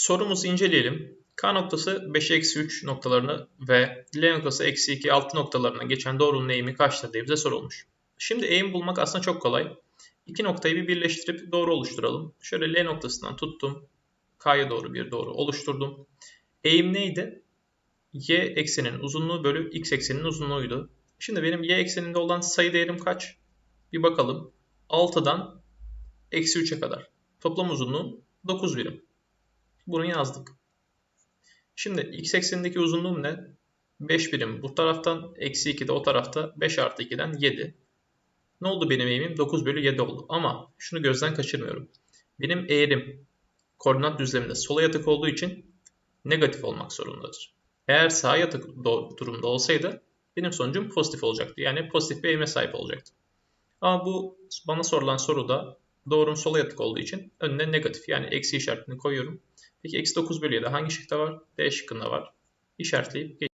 Sorumuzu inceleyelim. K noktası 5 eksi 3 noktalarını ve L noktası eksi 2 6 noktalarına geçen doğrunun eğimi kaçtır diye bize sorulmuş. Şimdi eğim bulmak aslında çok kolay. İki noktayı bir birleştirip doğru oluşturalım. Şöyle L noktasından tuttum. K'ya doğru bir doğru oluşturdum. Eğim neydi? Y ekseninin uzunluğu bölü X ekseninin uzunluğuydu. Şimdi benim Y ekseninde olan sayı değerim kaç? Bir bakalım. 6'dan eksi 3'e kadar. Toplam uzunluğum 9 birim. Bunu yazdık. Şimdi x eksenindeki uzunluğum ne? 5 birim bu taraftan, eksi 2 de o tarafta 5 artı 2'den 7. Ne oldu benim eğimim? 9 bölü 7 oldu. Ama şunu gözden kaçırmıyorum. Benim eğrim koordinat düzleminde sola yatık olduğu için negatif olmak zorundadır. Eğer sağa yatık durumda olsaydı benim sonucum pozitif olacaktı. Yani pozitif bir eğime sahip olacaktı. Ama bu bana sorulan soruda doğrum sola yatık olduğu için önüne negatif yani eksi işaretini koyuyorum. Peki eksi 9 bölü 7 hangi şıkta var? D şıkkında var. İşaretleyip